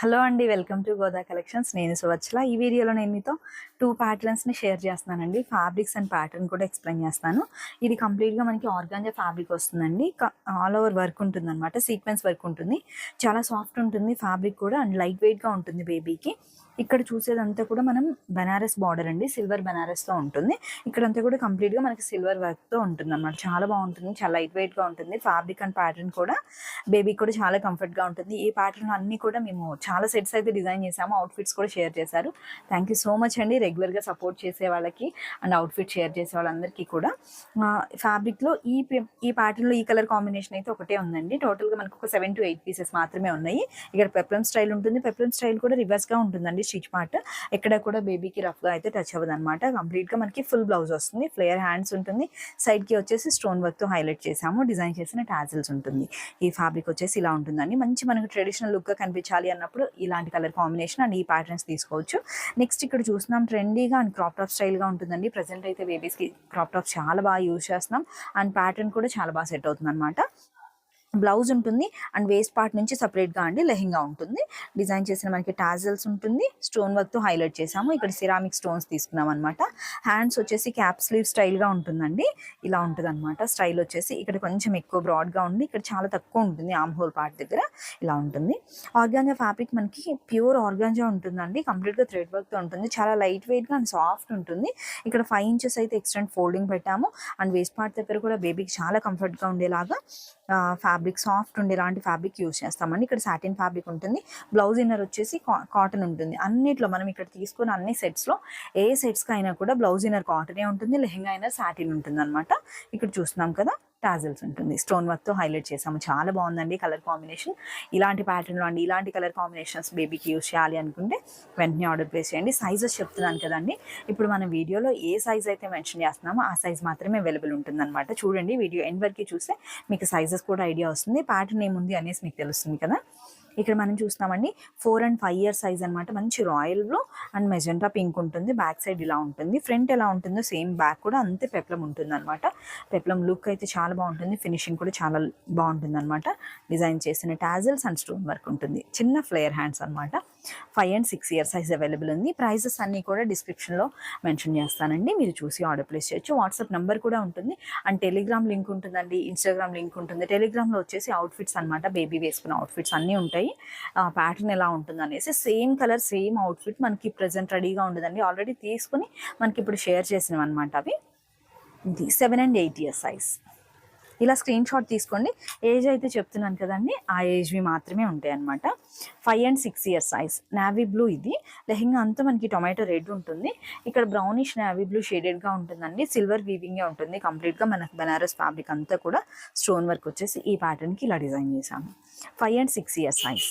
Hello అండి welcome to Goda collections. నేను సువచ్చల ఈ వీడియోలో నేను మీతో టూ ప్యాటర్న్స్ని షేర్ చేస్తున్నానండి. ఫ్యాబ్రిక్స్ అండ్ ప్యాటర్న్ కూడా ఎక్స్ప్లెయిన్ చేస్తాను. ఇది కంప్లీట్గా మనకి ఆర్గాంజా ఫ్యాబ్రిక్ వస్తుందండి. ఆల్ ఓవర్ వర్క్ ఉంటుంది అనమాట సీక్వెన్స్ వర్క్ ఉంటుంది. చాలా సాఫ్ట్ ఉంటుంది ఫ్యాబ్రిక్ కూడా అండ్ లైట్ వెయిట్గా ఉంటుంది బేబీకి ఇక్కడ చూసేదంతా కూడా మనం బనారస్ బార్డర్ అండి. సిల్వర్ బనారస్తో ఉంటుంది. ఇక్కడంతా కూడా కంప్లీట్గా మనకి సిల్వర్ వర్క్తో ఉంటుంది అనమాట చాలా బాగుంటుంది. చాలా లైట్ వెయిట్గా ఉంటుంది. ఫ్యాబ్రిక్ అండ్ ప్యాటర్న్ కూడా బేబీకి కూడా చాలా కంఫర్ట్గా ఉంటుంది. ఈ ప్యాటర్న్ అన్నీ కూడా మేము చాలా సెట్స్ అయితే డిజైన్ చేసాము అవుట్ఫిట్స్ కూడా షేర్ చేశారు. థ్యాంక్ యూ సో మచ్ అండి. రెగ్యులర్గా సపోర్ట్ చేసే వాళ్ళకి అండ్ అవుట్ఫిట్ షేర్ చేసే వాళ్ళందరికీ కూడా. ఫ్యాబ్రిక్లో ఈ పే- ఈ ప్యాటర్న్లో ఈ కలర్ కాంబినేషన్ అయితే ఒకటే ఉందండి. టోటల్గా మనకు ఒక సెవెన్ టు ఎయిట్ పీసెస్ మాత్రమే ఉన్నాయి. ఇక్కడ పెప్లమ్ స్టైల్ ఉంటుంది. పెప్లమ్ స్టైల్ కూడా రివర్స్గా ఉంటుందండి స్టిచ్ పార్ట్ ఎక్కడ కూడా బేబీకి రఫ్గా అయితే టచ్ అవ్వదు అనమాట కంప్లీట్గా మనకి ఫుల్ బ్లౌజ్ వస్తుంది. ఫ్లేయర్ హ్యాండ్స్ ఉంటుంది. సైడ్కి వచ్చేసి స్టోన్ వర్క్తో హైలైట్ చేసాము డిజైన్ చేసిన టాజిల్స్ ఉంటుంది. ఈ ఫ్యాబ్రిక్ వచ్చేసి ఇలా ఉంటుందండి. మంచి మనకు ట్రెడిషనల్ లుక్గా కనిపించాలి అన్నప్పుడు ఇలాంటి కలర్ కాంబినేషన్ అండ్ ఈ ప్యాటర్న్స్ తీసుకోవచ్చు. నెక్స్ట్ ఇక్కడ చూస్తున్నాం ట్రెండీగా అండ్ క్రాప్ టాప్ స్టైల్గా ఉంటుందండి. ప్రజెంట్ అయితే బేబీస్కి క్రాప్ టాప్ చాలా బాగా యూజ్ చేస్తున్నాం. అండ్ ప్యాటర్న్ కూడా చాలా బాగా సెట్ అవుతుంది అనమాట బ్లౌజ్ ఉంటుంది అండ్ వేస్ట్ పార్ట్ నుంచి సపరేట్గా అండి లెహెంగా ఉంటుంది. డిజైన్ చేసిన మనకి టాజల్స్ ఉంటుంది. స్టోన్ వర్క్తో హైలైట్ చేసాము ఇక్కడ సిరామిక్ స్టోన్స్ తీసుకున్నాం అనమాట హ్యాండ్స్ వచ్చేసి క్యాప్ స్లీవ్ స్టైల్గా ఉంటుందండి. ఇలా ఉంటుంది అనమాట స్టైల్ వచ్చేసి ఇక్కడ కొంచెం ఎక్కువ బ్రాడ్గా ఉంది. ఇక్కడ చాలా తక్కువ ఉంటుంది ఆమ్ హోల్ పార్ట్ దగ్గర. ఇలా ఉంటుంది. ఆర్గాంజా ఫ్యాబ్రిక్ మనకి ప్యూర్ ఆర్గాంజా ఉంటుందండి. కంప్లీట్గా థ్రెడ్ వర్క్తో ఉంటుంది. చాలా లైట్ వెయిట్గా అండ్ సాఫ్ట్ ఉంటుంది. ఇక్కడ ఫైవ్ ఇంచెస్ అయితే ఎక్స్టెంట్ ఫోల్డింగ్ పెట్టాము. అండ్ వేస్ట్ పార్ట్ దగ్గర కూడా బేబీకి చాలా కంఫర్ట్గా ఉండేలాగా ఫ్యాబ్రిక్ సాఫ్ట్ ఉండేలాంటి ఫ్యాబ్రిక్ యూజ్ చేస్తామండి. ఇక్కడ సాటిన్ ఫ్యాబ్రిక్ ఉంటుంది. బ్లౌజ్ ఇన్నర్ వచ్చేసి కాటన్ ఉంటుంది. అన్నిట్లో మనం ఇక్కడ తీసుకున్న అన్ని సెట్స్లో ఏ సెట్స్కి అయినా కూడా బ్లౌజ్ ఇన్నర్ కాటనే ఉంటుంది లెహెంగా అయినా సాటిన్ ఉంటుంది అనమాట ఇక్కడ చూస్తున్నాం కదా. టాజిల్స్ ఉంటుంది. స్టోన్ వర్క్తో హైలైట్ చేసాము చాలా బాగుందండి కలర్ కాంబినేషన్. ఇలాంటి ప్యాటర్న్లో అండి ఇలాంటి కలర్ కాంబినేషన్స్ బేబీకి యూస్ చేయాలి అనుకుంటే వెంటనే ఆర్డర్ ప్లేస్ చేయండి. సైజెస్ చెప్తున్నాను కదండి. ఇప్పుడు మనం వీడియోలో ఏ సైజ్ అయితే మెన్షన్ చేస్తున్నామో ఆ సైజ్ మాత్రమే అవైలబుల్ ఉంటుందన్నమాట. చూడండి వీడియో ఎండ్ వరకు చూస్తే మీకు సైజెస్ కూడా ఐడియా వస్తుంది. ప్యాటర్న్ ఏముంది అనేసి మీకు తెలుస్తుంది కదా. ఇక్కడ మనం చూస్తున్నామండి four and five year size అనమాట మంచి royal blue and magenta pink ఉంటుంది. బ్యాక్ సైడ్ ఇలా ఉంటుంది. ఫ్రంట్ ఎలా ఉంటుందో సేమ్ బ్యాక్ కూడా అంతే పెప్లం ఉంటుంది అనమాట పెప్లం లుక్ అయితే చాలా బాగుంటుంది. ఫినిషింగ్ కూడా చాలా బాగుంటుంది అనమాట డిజైన్ చేసిన టాజిల్స్ అండ్ స్టోన్ వర్క్ ఉంటుంది. చిన్న ఫ్లేయర్ హ్యాండ్స్ అనమాట five and six year size available ఉంది. ప్రైజెస్ అన్నీ కూడా డిస్క్రిప్షన్లో మెన్షన్ చేస్తానండి. మీరు చూసి ఆర్డర్ ప్లేస్ చేయొచ్చు. వాట్సాప్ నెంబర్ కూడా ఉంటుంది. అండ్ టెలిగ్రామ్ లింక్ ఉంటుందండి. ఇన్స్టాగ్రామ్ లింక్ ఉంటుంది. టెలిగ్రామ్లో వచ్చేసి అవుట్ఫిట్స్ అనమాట బేబీ వేసుకున్న అవుట్ఫిట్స్ అన్నీ ఉంటాయి. ప్యాటర్న్ ఎలా ఉంటుంది అనేసి సేమ్ కలర్ సేమ్ అవుట్ఫిట్ మనకి ప్రజెంట్ రెడీగా ఉండదండి. ఆల్రెడీ తీసుకుని మనకి ఇప్పుడు షేర్ చేసినవి అనమాట అవి. ఇది seven and eight years size ఇలా స్క్రీన్ షాట్ తీసుకోండి. ఏజ్ అయితే చెప్తున్నాను కదండి. ఆ ఏజ్వి మాత్రమే ఉంటాయి అనమాట five and six years size navy blue ఇది. లెహెంగా అంతా మనకి టొమాటో రెడ్ ఉంటుంది. ఇక్కడ బ్రౌనిష్ నావీ బ్లూ షేడెడ్గా ఉంటుందండి. సిల్వర్ వీవింగే ఉంటుంది. కంప్లీట్గా మనకు బనారస్ ఫ్యాబ్రిక్ అంతా కూడా స్టోన్ వర్క్ వచ్చేసి ఈ ప్యాటర్న్కి ఇలా డిజైన్ చేశాము. Five and six years size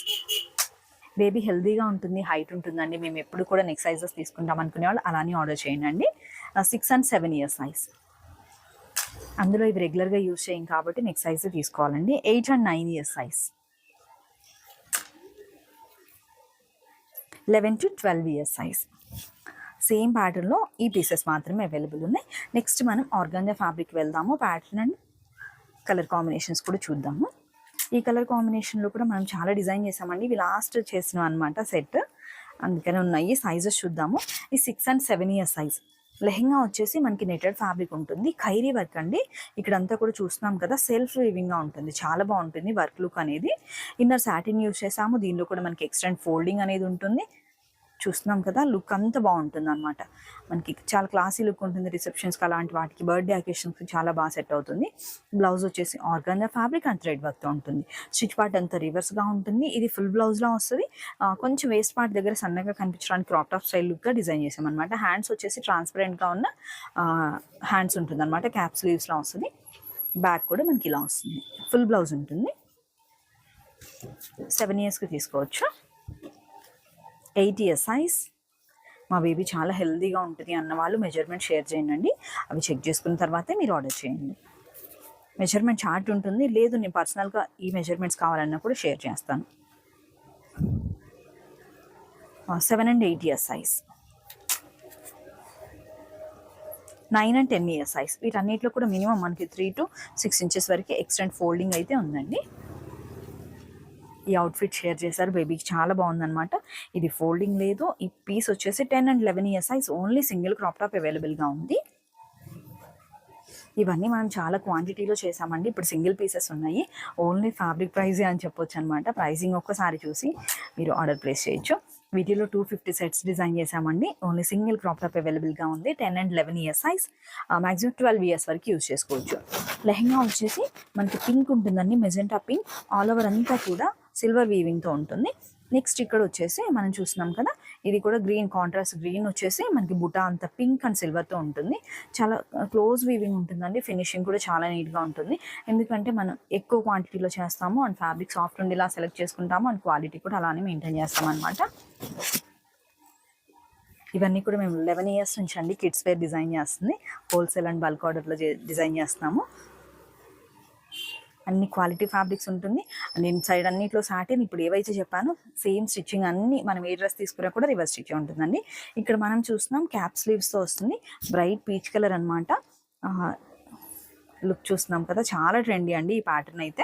baby హెల్దీగా ఉంటుంది హైట్ ఉంటుందండి. మేము ఎప్పుడు కూడా నెక్స్ట్ సైజెస్ తీసుకుంటాం అనుకునే వాళ్ళు అలానే ఆర్డర్ చేయండి. అండి six and seven years size అందులో ఇవి రెగ్యులర్గా యూజ్ చేయం కాబట్టి నెక్స్ట్ సైజ్ తీసుకోవాలండి. Eight and nine years size. Eleven to twelve years size. Same ప్యాటర్న్లో ఈ పీసెస్ మాత్రమే అవైలబుల్ ఉన్నాయి. నెక్స్ట్ మనం ఆర్గాంజా ఫ్యాబ్రిక్ వెళ్దాము. ప్యాటర్న్ అండ్ కలర్ కాంబినేషన్స్ కూడా చూద్దాము. ఈ కలర్ కాంబినేషన్లో కూడా మనం చాలా డిజైన్ చేసామండి. ఇవి లాస్ట్ చేసినాం అనమాట సెట్ అందుకనే ఉన్నాయి. సైజెస్ చూద్దాము. ఈ six and seven year size lehenga వచ్చేసి మనకి నెటెడ్ ఫ్యాబ్రిక్ ఉంటుంది. ఖైరీ వర్క్ అండి. ఇక్కడంతా కూడా చూస్తున్నాం కదా సెల్ఫ్ వీవింగ్గా ఉంటుంది. చాలా బాగుంటుంది వర్క్ లుక్ అనేది. ఇన్నర్ సాటిన్ యూస్ చేసాము. దీనిలో కూడా మనకి ఎక్స్టెండ్ ఫోల్డింగ్ అనేది ఉంటుంది. చూస్తున్నాం కదా లుక్ అంత బాగుంటుంది అనమాట మనకి చాలా క్లాసీ లుక్ ఉంటుంది రిసెప్షన్స్కి అలాంటి వాటికి. బర్త్డే అకేషన్స్కి చాలా బాగా సెట్ అవుతుంది. బ్లౌజ్ వచ్చేసి ఆర్గాన్జా ఫ్యాబ్రిక్ అండ్ థ్రెడ్ వర్క్తో ఉంటుంది. స్టిచ్ పార్ట్ అంతా రివర్స్గా ఉంటుంది. ఇది ఫుల్ బ్లౌజ్లో వస్తుంది. కొంచెం వేస్ట్ పార్ట్ దగ్గర సన్నగా కనిపించడానికి క్రాప్ టాప్ స్టైల్ లుక్గా డిజైన్ చేసాం అనమాట హ్యాండ్స్ వచ్చేసి ట్రాన్స్పరెంట్గా ఉన్న హ్యాండ్స్ ఉంటుంది అనమాట క్యాప్ స్లీవ్స్లో వస్తుంది. బ్యాక్ కూడా మనకి ఇలా వస్తుంది. ఫుల్ బ్లౌజ్ ఉంటుంది. సెవెన్ ఇయర్స్కి తీసుకోవచ్చు. ఎయిట్ ఇయర్స్ సైజ్ మా బేబీ చాలా హెల్దీగా ఉంటుంది అన్న వాళ్ళు మెజర్మెంట్ షేర్ చేయండి అవి చెక్ చేసుకున్న తర్వాతే మీరు ఆర్డర్ చేయండి. మెజర్మెంట్ చార్ట్ ఉంటుంది. లేదు నేను పర్సనల్గా ఈ మెజర్మెంట్స్ కావాలన్నా కూడా షేర్ చేస్తాను. Seven and eight years size nine and ten years size వీటన్నిటిలో కూడా మినిమం మనకి త్రీ టు సిక్స్ ఇంచెస్ వరకు ఎక్స్టెంట్ ఫోల్డింగ్ అయితే ఉందండి. ఈ అవుట్ఫిట్ షేర్ చేశారు. బేబీకి చాలా బాగుందన్నమాట. ఇది ఫోల్డింగ్ లేదు. ఈ పీస్ వచ్చేసి ten and eleven years size only single crop top అవైలబుల్గా ఉంది. ఇవన్నీ మనం చాలా క్వాంటిటీలో చేసామండి ఇప్పుడు సింగిల్ పీసెస్ ఉన్నాయి. ఓన్లీ ఫ్యాబ్రిక్ ప్రైజే అని చెప్పొచ్చు అనమాట ప్రైజింగ్ ఒక్కసారి చూసి మీరు ఆర్డర్ ప్లేస్ చేయొచ్చు. వీటిలో టూ ఫిఫ్టీ సెట్స్ డిజైన్ చేసామండి ఓన్లీ సింగిల్ క్రాప్ టాప్ అవైలబుల్గా ఉంది. Ten and eleven years size maximum twelve years వరకు యూజ్ చేసుకోవచ్చు. లెహంగా వచ్చేసి మనకి పింక్ ఉంటుందండి. మెజెంటా పింక్ ఆల్ ఓవర్ అంతా కూడా సిల్వర్ వీవింగ్తో ఉంటుంది. నెక్స్ట్ ఇక్కడ వచ్చేసి మనం చూస్తున్నాం కదా ఇది కూడా గ్రీన్ కాంట్రాస్ట్ గ్రీన్ వచ్చేసి మనకి బుటా అంత పింక్ అండ్ సిల్వర్తో ఉంటుంది. చాలా క్లోజ్ వీవింగ్ ఉంటుందండి ఫినిషింగ్ కూడా చాలా నీట్గా ఉంటుంది. ఎందుకంటే మనం ఎక్కువ క్వాంటిటీలో చేస్తాము అండ్ ఫ్యాబ్రిక్ సాఫ్ట్ ఉండేలా సెలెక్ట్ చేసుకుంటాము అండ్ క్వాలిటీ కూడా అలానే మెయింటైన్ చేస్తాం అనమాట ఇవన్నీ కూడా మేము లెవెన్ ఇయర్స్ నుంచి అండి కిడ్స్ వేర్ డిజైన్ చేస్తుంది. హోల్సేల్ అండ్ బల్క్ ఆర్డర్లో డిజైన్ చేస్తున్నాము. అన్ని క్వాలిటీ ఫ్యాబ్రిక్స్ ఉంటుంది. అండ్ ఇన్సైడ్ అన్నిట్లో సాటిన్. ఇప్పుడు ఏవైతే చెప్పానో సేమ్ స్టిచ్చింగ్ అన్ని మనం ఏ డ్రెస్ తీసుకున్నా కూడా రివర్స్ స్టిచ్ ఉంటుందండి. ఇక్కడ మనం చూస్తున్నాం క్యాప్ స్లీవ్స్తో వస్తుంది. బ్రైట్ పీచ్ కలర్ అనమాట లుక్ చూస్తున్నాం కదా చాలా ట్రెండీ అండి ఈ ప్యాటర్న్ అయితే.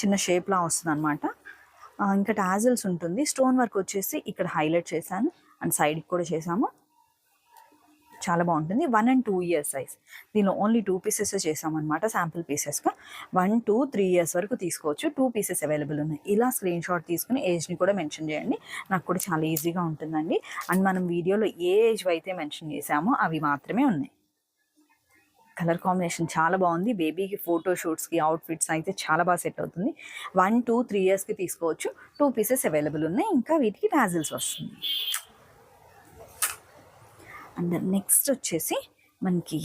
చిన్న షేప్లా వస్తుంది అనమాట ఇంకా టాజిల్స్ ఉంటుంది. స్టోన్ వర్క్ వచ్చేసి ఇక్కడ హైలైట్ చేశాను. అండ్ సైడ్కి కూడా చేసాము చాలా బాగుంటుంది. One and two years size దీనిలో ఓన్లీ టూ పీసెస్ చేసామన్నమాట శాంపుల్ పీసెస్గా వన్ టూ త్రీ ఇయర్స్ వరకు తీసుకోవచ్చు. టూ పీసెస్ అవైలబుల్ ఉన్నాయి. ఇలా స్క్రీన్ షాట్ తీసుకుని ఏజ్ని కూడా మెన్షన్ చేయండి. నాకు కూడా చాలా ఈజీగా ఉంటుందండి. అండ్ మనం వీడియోలో ఏ ఏజ్ అయితే మెన్షన్ చేసామో అవి మాత్రమే ఉన్నాయి. కలర్ కాంబినేషన్ చాలా బాగుంది. బేబీకి ఫోటో షూట్స్కి అవుట్ఫిట్స్ అయితే చాలా బాగా సెట్ అవుతుంది. వన్ టూ త్రీ ఇయర్స్కి తీసుకోవచ్చు. టూ పీసెస్ అవైలబుల్ ఉన్నాయి. ఇంకా వీటికి టాజిల్స్ వస్తుంది. అండ్ నెక్స్ట్ వచ్చేసి మనకి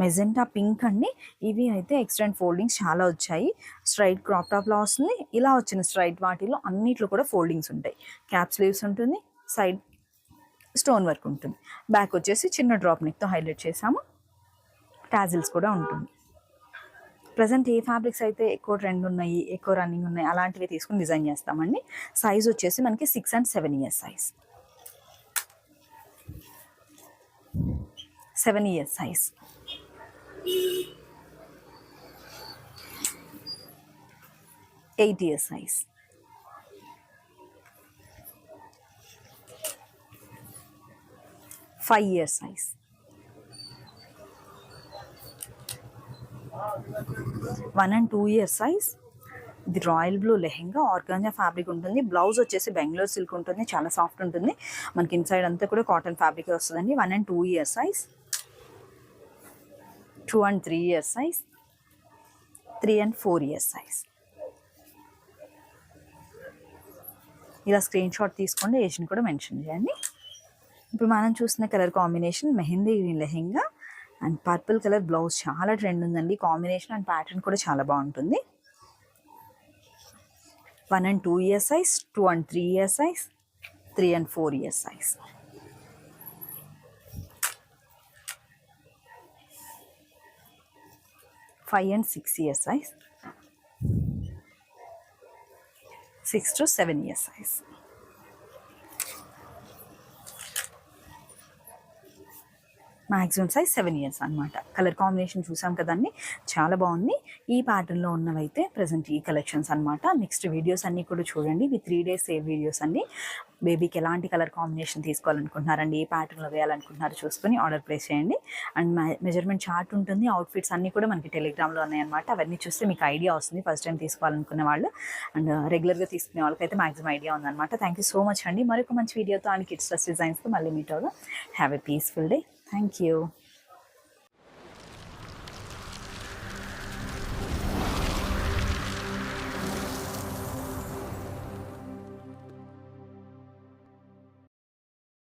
మెజెంటా పింక్ అండి. ఇవి అయితే ఎక్స్టెండ్ ఫోల్డింగ్స్ చాలా వచ్చాయి. స్ట్రైట్ క్రాప్ టాప్లో వస్తుంది. ఇలా వచ్చిన స్ట్రైట్ వాటిలో అన్నిట్లో కూడా ఫోల్డింగ్స్ ఉంటాయి. క్యాప్ స్లీవ్స్ ఉంటుంది. సైడ్ స్టోన్ వర్క్ ఉంటుంది. బ్యాక్ వచ్చేసి చిన్న డ్రాప్ నెక్తో హైలైట్ చేసాము టాజిల్స్ కూడా ఉంటుంది. ప్రజెంట్ ఏ ఫ్యాబ్రిక్స్ అయితే ఎక్కువ ట్రెండ్ ఉన్నాయి ఎక్కువ రన్నింగ్ ఉన్నాయి అలాంటివి తీసుకుని డిజైన్ చేస్తామండి. సైజ్ వచ్చేసి మనకి six and seven years size. seven years size. Eight years size. Five years size. One and two years size. ఇది royal blue lehenga organza fabric ఉంటుంది. బ్లౌజ్ వచ్చేసి బెంగళూరు సిల్క్ ఉంటుంది. చాలా సాఫ్ట్ ఉంటుంది. మనకి ఇన్సైడ్ అంతా కూడా కాటన్ ఫ్యాబ్రిక్ వస్తుందండి. One and two years size two and three years size three and four years size ఇలా స్క్రీన్ షాట్ తీసుకోండి. ఏజ్ని కూడా మెన్షన్ చేయండి. ఇప్పుడు మనం చూసిన colour combination mehndi green lehenga and purple colour blouse చాలా ట్రెండ్ ఉందండి. కాంబినేషన్ అండ్ ప్యాటర్న్ కూడా చాలా బాగుంటుంది. 1 and 2 year size, 2 and 3 year size, 3 and 4 year size. Five and six year size, six to seven year size. Maximum size seven years అనమాట colour combination చూసాం కదండి చాలా బాగుంది. ఈ ప్యాటర్న్లో ఉన్నవైతే ప్రజెంట్ ఈ కలెక్షన్స్ అనమాట నెక్స్ట్ వీడియోస్ అన్నీ కూడా చూడండి. ఇవి త్రీ డేస్ సేవ్ వీడియోస్ అండి బేబీకి ఎలాంటి కలర్ కాంబినేషన్ తీసుకోవాలనుకుంటున్నారండి? ఏ ప్యాటర్న్లో వేయాలనుకుంటున్నారో చూసుకొని ఆర్డర్ ప్లేస్ చేయండి. అండ్ మెజర్మెంట్ చార్ట్ ఉంటుంది. అవుట్ఫిట్స్ అన్నీ కూడా మనకి టెలిగ్రామ్లో ఉన్నాయన్నమాట. అవన్నీ చూస్తే మీకు ఐడియా వస్తుంది. ఫస్ట్ టైం తీసుకోవాలనుకునే వాళ్ళు. అండ్ రెగ్యులర్గా తీసుకునే వాళ్ళకైతే మాక్సిమం ఐడియా ఉందన్నమాట. థ్యాంక్ యూ సో మచ్ అండి. మరొక మంచి వీడియోతో అండ్ కిడ్స్ డ్రెస్ డిజైన్స్తో మళ్ళీ మీట్ అవుదాం. Have a peaceful day. Thank you.